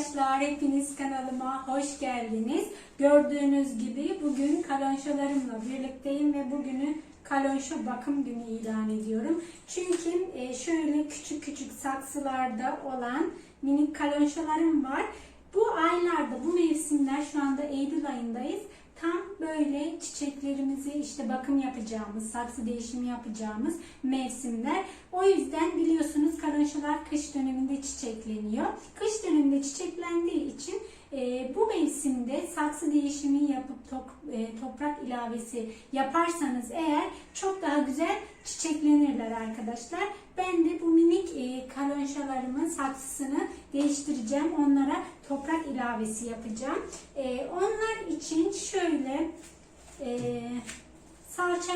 arkadaşlar, hepiniz kanalıma hoş geldiniz. Gördüğünüz gibi bugün kalonşalarımla birlikteyim ve bugünü kalonşo bakım günü ilan ediyorum. Çünkü e, şöyle küçük küçük saksılarda olan minik kalonşalarım var. Bu aylarda, bu mevsimler şu anda Eylül ayındayız. Tam böyle çiçeklerimizi işte bakım yapacağımız, saksı değişimi yapacağımız mevsimler. O yüzden biliyorsunuz karınşalar kış döneminde çiçekleniyor. Kış döneminde çiçeklendiği için e, bu mevsimde saksı değişimi yapıp tok- e, toprak ilavesi yaparsanız eğer çok daha güzel çiçeklenirler arkadaşlar. Ben de bu minik e, kalonşalarımın saksısını değiştireceğim. Onlara toprak ilavesi yapacağım. E, onlar için şöyle e, salça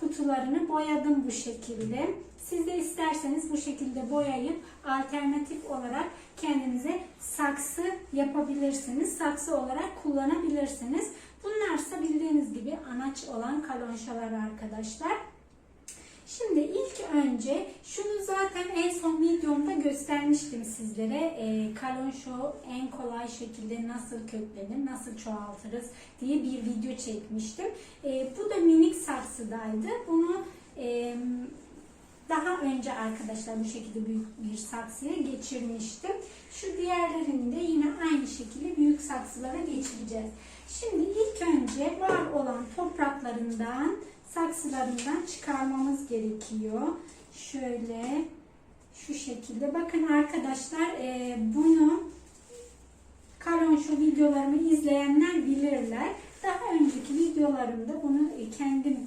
kutularını boyadım bu şekilde. Siz de isterseniz bu şekilde boyayıp alternatif olarak kendinize saksı yapabilirsiniz. Saksı olarak kullanabilirsiniz. Bunlarsa bildiğiniz gibi anaç olan kalonşalar arkadaşlar. Şimdi ilk önce şunu zaten en son videomda göstermiştim sizlere. E, kalonşo en kolay şekilde nasıl köklenir, nasıl çoğaltırız diye bir video çekmiştim. E, bu da minik saksıdaydı. Bunu e, daha önce arkadaşlar bu şekilde büyük bir saksıya geçirmiştim. Şu diğerlerini de yine aynı şekilde büyük saksılara geçireceğiz. Şimdi ilk önce var olan topraklarından saksılarından çıkarmamız gerekiyor. Şöyle şu şekilde. Bakın arkadaşlar e, bunu kalonşo videolarımı izleyenler bilirler. Daha önceki videolarımda bunu kendim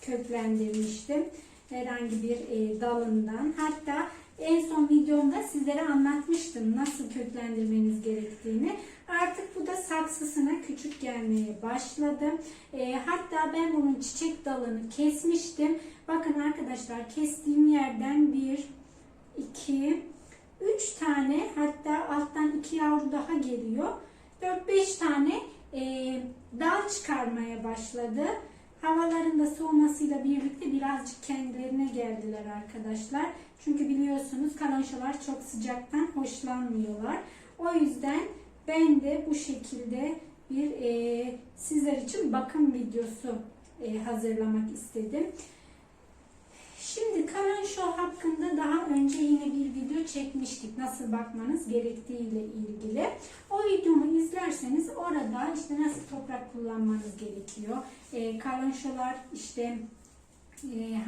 köklendirmiştim. Herhangi bir e, dalından. Hatta en son videomda sizlere anlatmıştım nasıl köklendirmeniz gerektiğini. Artık bu da saksısına küçük gelmeye başladı. E, hatta ben bunun çiçek dalını kesmiştim. Bakın arkadaşlar kestiğim yerden bir, iki, üç tane hatta alttan iki yavru daha geliyor. 4-5 tane e, dal çıkarmaya başladı. Havaların da soğumasıyla birlikte birazcık kendilerine geldiler arkadaşlar. Çünkü biliyorsunuz kalonşalar çok sıcaktan hoşlanmıyorlar. O yüzden ben de bu şekilde bir e, sizler için bakım videosu e, hazırlamak istedim. Şimdi kalonşo hakkında daha önce yine bir video çekmiştik. Nasıl bakmanız gerektiğiyle ilgili. O videomu izlerseniz orada işte nasıl toprak kullanmanız gerekiyor. E, kalonşolar işte e,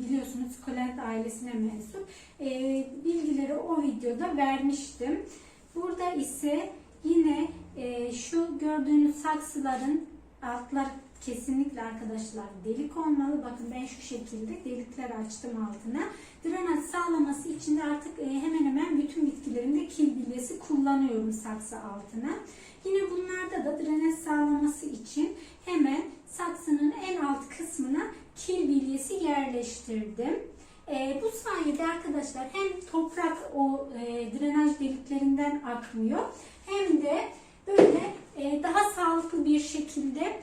biliyorsunuz Kolent ailesine mensup. E, bilgileri o videoda vermiştim. Burada ise yine e, şu gördüğünüz saksıların altlar kesinlikle arkadaşlar delik olmalı. Bakın ben şu şekilde delikler açtım altına. Drenaj sağlaması için de artık e, hemen hemen bütün bitkilerimde kil bilyesi kullanıyorum saksı altına. Yine bunlarda da drenaj sağlaması için hemen saksının en alt kısmına kil bilyesi yerleştirdim. E, bu sayede arkadaşlar hem toprak o e, drenaj deliklerinden akmıyor hem de böyle e, daha sağlıklı bir şekilde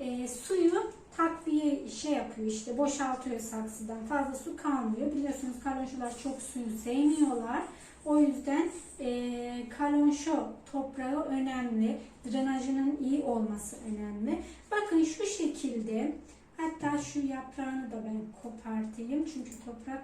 e, suyu takviye şey yapıyor işte boşaltıyor saksıdan fazla su kalmıyor. Biliyorsunuz kalonşolar çok suyu sevmiyorlar. O yüzden e, kalonşo toprağı önemli. Drenajının iyi olması önemli. Bakın şu şekilde hatta şu yaprağını da ben kopartayım. Çünkü toprak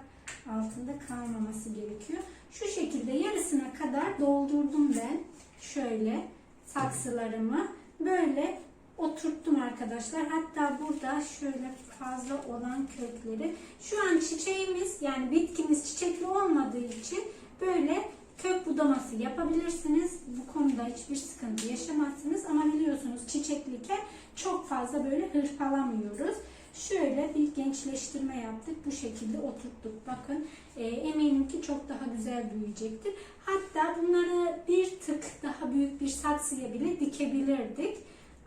altında kalmaması gerekiyor. Şu şekilde yarısına kadar doldurdum ben. Şöyle saksılarımı böyle oturttum arkadaşlar. Hatta burada şöyle fazla olan kökleri. Şu an çiçeğimiz yani bitkimiz çiçekli olmadığı için böyle kök budaması yapabilirsiniz. Bu konuda hiçbir sıkıntı yaşamazsınız. Ama biliyorsunuz çiçekliyken çok fazla böyle hırpalamıyoruz. Şöyle bir gençleştirme yaptık. Bu şekilde oturttuk. Bakın e, eminim ki çok daha güzel büyüyecektir. Hatta bunları bir tık daha büyük bir saksıya bile dikebilirdik.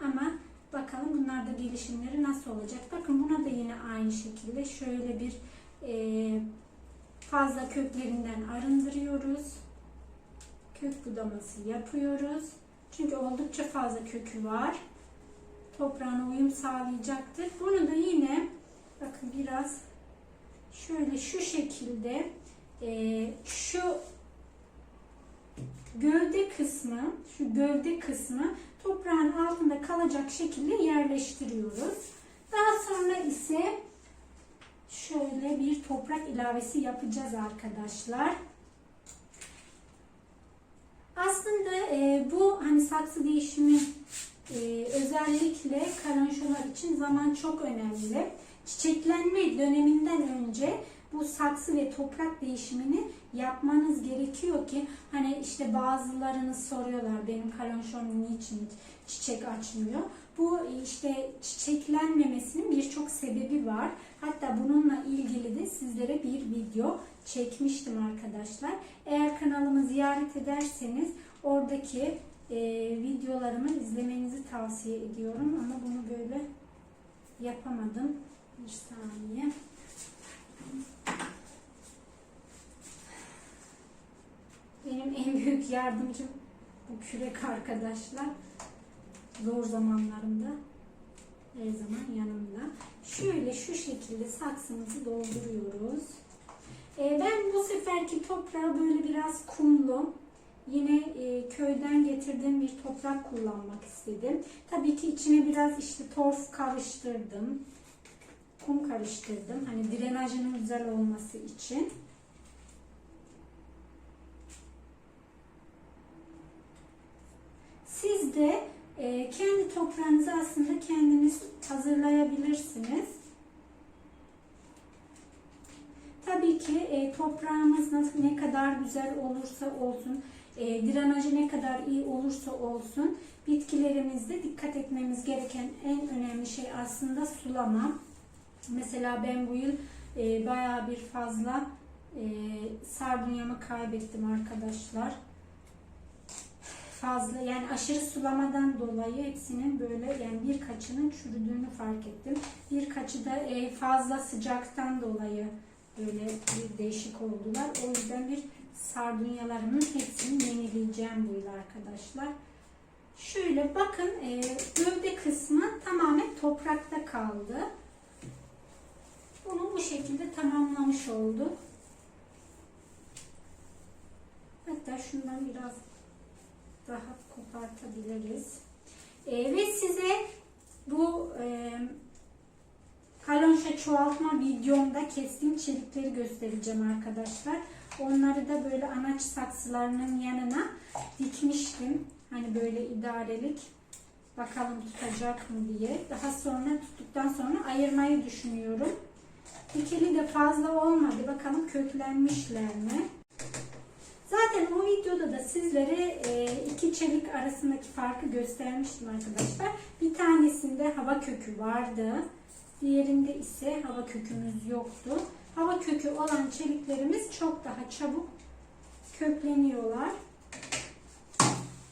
Ama bakalım bunlarda gelişimleri nasıl olacak. Bakın buna da yine aynı şekilde şöyle bir e, fazla köklerinden arındırıyoruz. Kök budaması yapıyoruz. Çünkü oldukça fazla kökü var. Toprağına uyum sağlayacaktır. Bunu da yine bakın biraz şöyle şu şekilde e, şu gövde kısmı, şu gövde kısmı toprağın altında kalacak şekilde yerleştiriyoruz. Daha sonra ise şöyle bir toprak ilavesi yapacağız arkadaşlar. Aslında e, bu hani saksı değişimi e, özellikle karanşolar için zaman çok önemli. Çiçeklenme döneminden önce bu saksı ve toprak değişimini yapmanız gerekiyor ki hani işte bazılarınız soruyorlar benim karanşom niçin çiçek açmıyor. Bu işte çiçeklenmemesinin birçok sebebi var. Hatta bununla ilgili de sizlere bir video çekmiştim arkadaşlar. Eğer kanalımı ziyaret ederseniz oradaki e, videolarımı izlemenizi tavsiye ediyorum. Ama bunu böyle yapamadım. Bir saniye. Benim en büyük yardımcım bu kürek arkadaşlar. Zor zamanlarımda her zaman yanımda. Şöyle şu şekilde saksımızı dolduruyoruz. Ee, ben bu seferki toprağı böyle biraz kumlu, yine e, köyden getirdiğim bir toprak kullanmak istedim. Tabii ki içine biraz işte torf karıştırdım. Kum karıştırdım. Hani drenajının güzel olması için. Siz de e, toprağınızı aslında kendiniz hazırlayabilirsiniz. Tabii ki e, toprağımız nasıl ne kadar güzel olursa olsun, e, drenajı ne kadar iyi olursa olsun, bitkilerimizde dikkat etmemiz gereken en önemli şey aslında sulama. Mesela ben bu yıl e, bayağı bir fazla e, sardunyamı kaybettim arkadaşlar fazla yani aşırı sulamadan dolayı hepsinin böyle yani birkaçının çürüdüğünü fark ettim. Birkaçı da e, fazla sıcaktan dolayı böyle bir değişik oldular. O yüzden bir sardunyalarımın hepsini yenileyeceğim yıl arkadaşlar. Şöyle bakın e, gövde kısmı tamamen toprakta kaldı. Bunu bu şekilde tamamlamış olduk. Hatta şundan biraz daha kopartabiliriz. E, ve size bu e, kalonşa çoğaltma videomda kestiğim çelikleri göstereceğim arkadaşlar. Onları da böyle anaç saksılarının yanına dikmiştim. Hani böyle idarelik. Bakalım tutacak mı diye. Daha sonra tuttuktan sonra ayırmayı düşünüyorum. Dikili de fazla olmadı. Bakalım köklenmişler mi? Zaten o videoda da sizlere e, iki çelik arasındaki farkı göstermiştim arkadaşlar. Bir tanesinde hava kökü vardı. Diğerinde ise hava kökümüz yoktu. Hava kökü olan çeliklerimiz çok daha çabuk kökleniyorlar.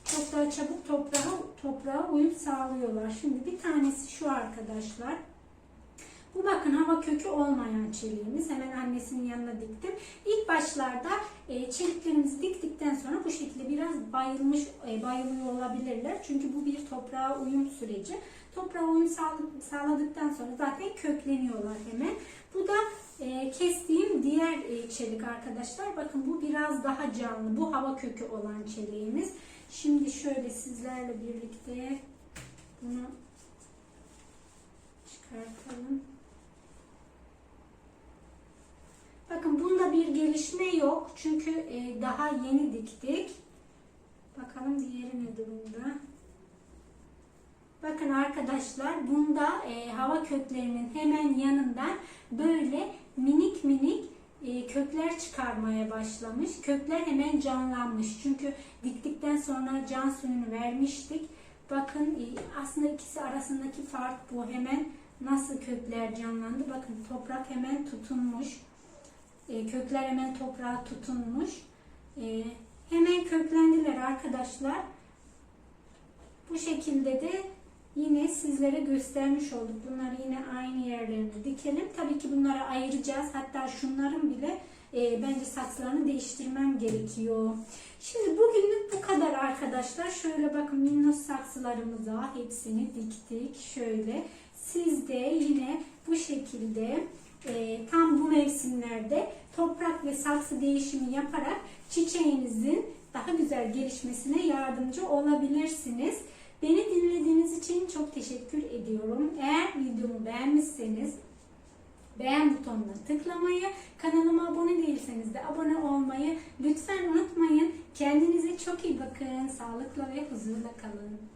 Çok daha çabuk toprağa, toprağa uyum sağlıyorlar. Şimdi bir tanesi şu arkadaşlar. Bu bakın hava kökü olmayan çeliğimiz. Hemen annesinin yanına diktim. İlk başlarda e, çeliklerimizi diktikten sonra bu şekilde biraz bayılmış, e, bayılıyor olabilirler. Çünkü bu bir toprağa uyum süreci. Toprağa uyum sağladıktan sonra zaten kökleniyorlar hemen. Bu da e, kestiğim diğer e, çelik arkadaşlar. Bakın bu biraz daha canlı. Bu hava kökü olan çeliğimiz. Şimdi şöyle sizlerle birlikte bunu çıkartalım. Bakın bunda bir gelişme yok. Çünkü e, daha yeni diktik. Bakalım diğeri ne durumda. Bakın arkadaşlar bunda e, hava köklerinin hemen yanından böyle minik minik e, kökler çıkarmaya başlamış. Kökler hemen canlanmış. Çünkü diktikten sonra can suyunu vermiştik. Bakın e, aslında ikisi arasındaki fark bu. Hemen nasıl kökler canlandı. Bakın toprak hemen tutunmuş. E, kökler hemen toprağa tutunmuş. E, hemen köklendiler arkadaşlar. Bu şekilde de yine sizlere göstermiş olduk. Bunları yine aynı yerlerine dikelim. Tabii ki bunları ayıracağız. Hatta şunların bile e, bence saksılarını değiştirmem gerekiyor. Şimdi bugünlük bu kadar arkadaşlar. Şöyle bakın minnoş saksılarımıza hepsini diktik. Şöyle siz de yine bu şekilde e, tam bu mevsimlerde toprak ve saksı değişimi yaparak çiçeğinizin daha güzel gelişmesine yardımcı olabilirsiniz. Beni dinlediğiniz için çok teşekkür ediyorum. Eğer videomu beğenmişseniz beğen butonuna tıklamayı, kanalıma abone değilseniz de abone olmayı lütfen unutmayın. Kendinize çok iyi bakın. Sağlıkla ve huzurla kalın.